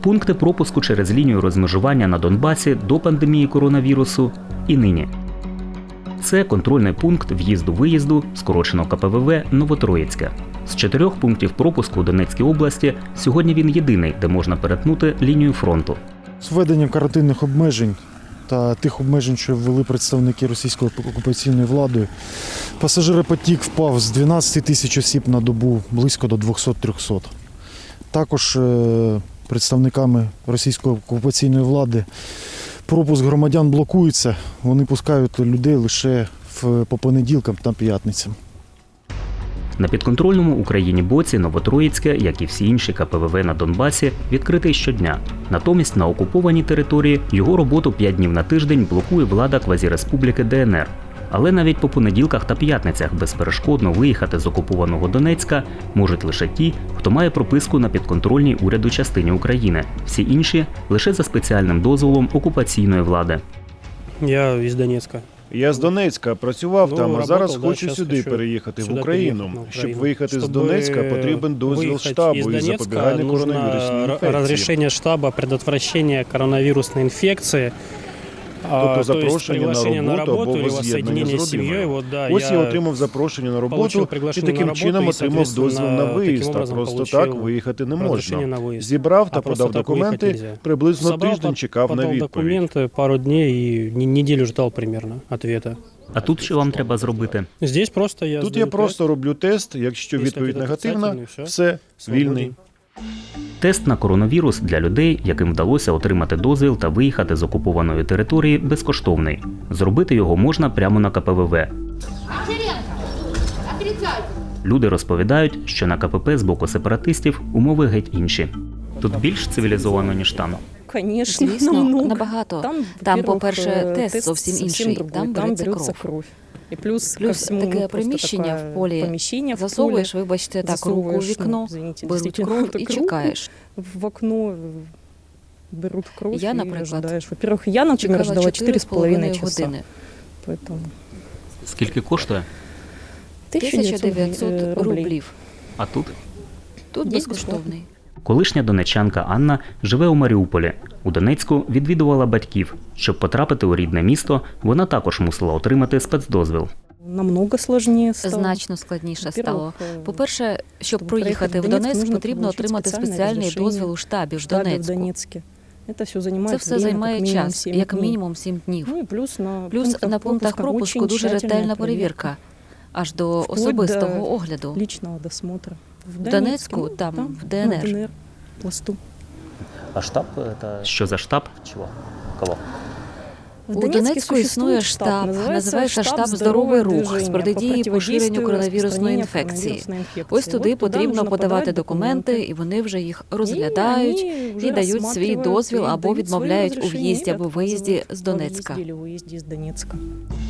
пункти пропуску через лінію розмежування на Донбасі до пандемії коронавірусу і нині. Це контрольний пункт в'їзду-виїзду, скорочено КПВВ Новотроїцьке. З чотирьох пунктів пропуску у Донецькій області сьогодні він єдиний, де можна перетнути лінію фронту. З введенням карантинних обмежень та тих обмежень, що ввели представники російської окупаційної влади, пасажиропотік впав з 12 тисяч осіб на добу близько до 200-300. Також е, представниками російської окупаційної влади пропуск громадян блокується. Вони пускають людей лише по понеділкам та п'ятницям. На підконтрольному Україні боці Новотроїцьке, як і всі інші КПВВ на Донбасі, відкритий щодня. Натомість на окупованій території його роботу 5 днів на тиждень блокує влада квазіреспубліки ДНР. Але навіть по понеділках та п'ятницях безперешкодно виїхати з окупованого Донецька можуть лише ті, хто має прописку на підконтрольній уряду частині України. Всі інші лише за спеціальним дозволом окупаційної влади. Я из Донецка. Я з Донецька працював Ну, там, а работал, зараз да, хочу сюди хочу переїхати в Україну. на Щоб Україну. виїхати з Донецька, потрібен дозвіл штабу из із Донецка запобігання коронавірусній інфекції. разрешение штаба предотвращения коронавирусной инфекции. Тобто запрошення на роботу або воз'єднання з родиною. Вот, да, Ось я отримав запрошення на роботу і таким чином отримав дозвіл на виїзд, а просто так виїхати не можна. Зібрав та подав документи, приблизно Собрал, тиждень чекав на відповідь. документы, пару дней и не- неделю ждал примерно ответа. А тут що вам треба зробити? Здесь просто я Тут я просто роблю тест. Якщо відповідь негативна, все вільний. Тест на коронавірус для людей, яким вдалося отримати дозвіл та виїхати з окупованої території, безкоштовний. Зробити його можна прямо на КПВВ. Люди розповідають, що на КПП з боку сепаратистів умови геть інші. Тут більш цивілізовано, ніж там. Звісно, набагато. Там, Там, по-перше, э, тест зовсім інший. Там береться кров. кровь. І плюс, ко Плюс всему, таке ну, просто приміщення такое в полі. поміщення в Засовуєш, полі, вибачте, так руку у засовуєш, вікно, ну, извините, беруть действительно, кров так і руку чекаєш. В окно берут кровь Я, и наприклад, ожидаешь. Во-первых, я, например, Чекала ждала 4,5 4,5 часа. години. Поэтому Скільки коштує? 1900 э, рублів. А тут? Тут Здесь безкоштовний. Колишня донечанка Анна живе у Маріуполі. У Донецьку відвідувала батьків. Щоб потрапити у рідне місто, вона також мусила отримати спецдозвіл. Намного сложнее стало. Значно складніше Во-первых, стало. э, По-перше, щоб щоб проїхати проїхати в в Донецьк, Донецьк, нужно потрібно получити отримати спеціальне спеціальний розрішення дозвіл у штабі в штабе в Донецьку. Донецке. Это все Це занимает все время, займає как минимум час, 7 як дней. мінімум 7 днів. Ну і плюс на Плюс на пунктах пропуску очень дуже тщательная ретельна перевірка, аж до Вплоть особистого до огляду. личного досмотра. В, В Донецку, там, в ДНР. На ДНР пласту. А штаб это Що за штаб? чего? Кого? В У Донецьку існує штаб, називається штаб «Здоровий рух» з протидії поширенню коронавірусної інфекції. Ось туди потрібно подавати документи, і вони вже їх розглядають і дають свій дозвіл або відмовляють у в'їзді або виїзді з Донецька.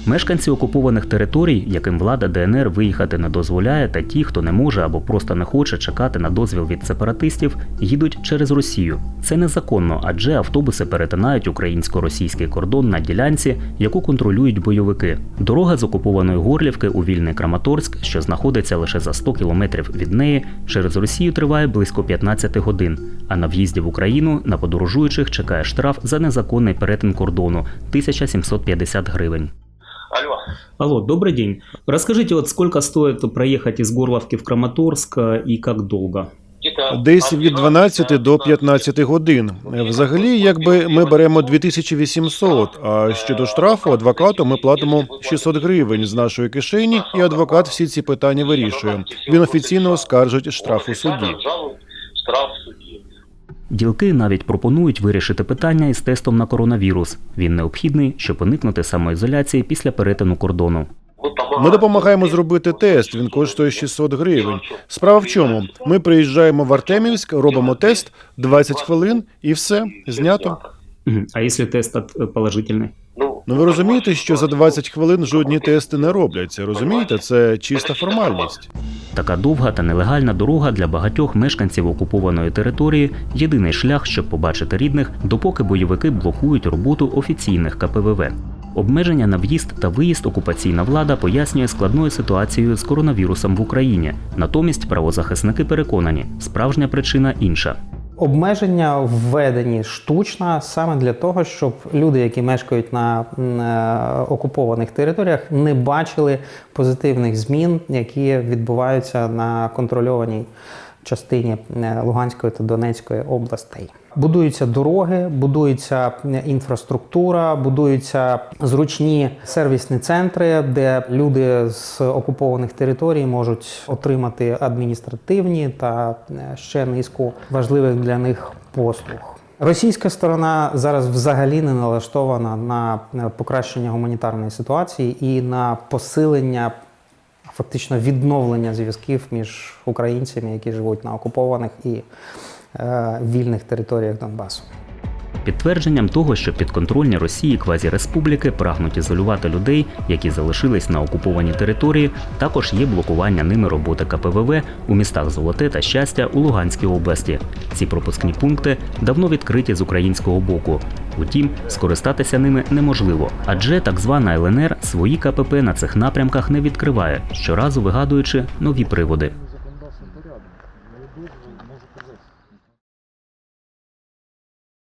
Мешканці окупованих територій, яким влада ДНР виїхати не дозволяє, та ті, хто не може або просто не хоче чекати на дозвіл від сепаратистів, їдуть через Росію. Це незаконно, адже автобуси перетинають українсько-російський кордон на ділянці, яку контролюють бойовики. Дорога з окупованої Горлівки у вільний Краматорськ, що знаходиться лише за 100 кілометрів від неї, через Росію триває близько 15 годин. А на в'їзді в Україну на подорожуючих чекає штраф за незаконний перетин кордону 1750 гривень. Алло. Добрый день. Расскажите, вот сколько стоит проехать из Горловки в Краматорск э, и как долго? Десь від 12 до 15 годин. Взагалі, якби ми беремо 2800, а щодо штрафу адвокату ми платимо 600 гривень з нашої кишені, і адвокат всі ці питання вирішує. Він офіційно оскаржить штраф у суді. Ділки навіть пропонують вирішити питання із тестом на коронавірус. Він необхідний, щоб уникнути самоізоляції після перетину кордону. Ми допомагаємо. Зробити тест. Він коштує 600 гривень. Справа в чому? Ми приїжджаємо в Артемівськ, робимо тест 20 хвилин і все знято. А якщо тест положительний? Ну, ви розумієте, що за 20 хвилин жодні тести не робляться. Розумієте, це чиста формальність. Така довга та нелегальна дорога для багатьох мешканців окупованої території єдиний шлях, щоб побачити рідних, допоки бойовики блокують роботу офіційних КПВВ. Обмеження на в'їзд та виїзд окупаційна влада пояснює складною ситуацією з коронавірусом в Україні. Натомість правозахисники переконані, справжня причина інша. Обмеження введені штучно саме для того, щоб люди, які мешкають на е, окупованих територіях, не бачили позитивних змін, які відбуваються на контрольованій частині е, Луганської та Донецької областей. Будуються дороги, будується е, інфраструктура, будуються зручні сервісні центри, де люди з окупованих територій можуть отримати адміністративні та е, ще низку важливих для них послуг. Російська сторона зараз взагалі не налаштована на покращення гуманітарної ситуації і на посилення фактично відновлення зв'язків між українцями, які живуть на окупованих і е, вільних територіях Донбасу. Підтвердженням того, що підконтрольні Росії квазіреспубліки прагнуть ізолювати людей, які залишились на окупованій території, також є блокування ними роботи КПВВ у містах Золоте та Щастя у Луганській області. Ці пропускні пункти давно відкриті з українського боку. Утім, скористатися ними неможливо, адже так звана ЛНР свої КПП на цих напрямках не відкриває, щоразу вигадуючи нові приводи.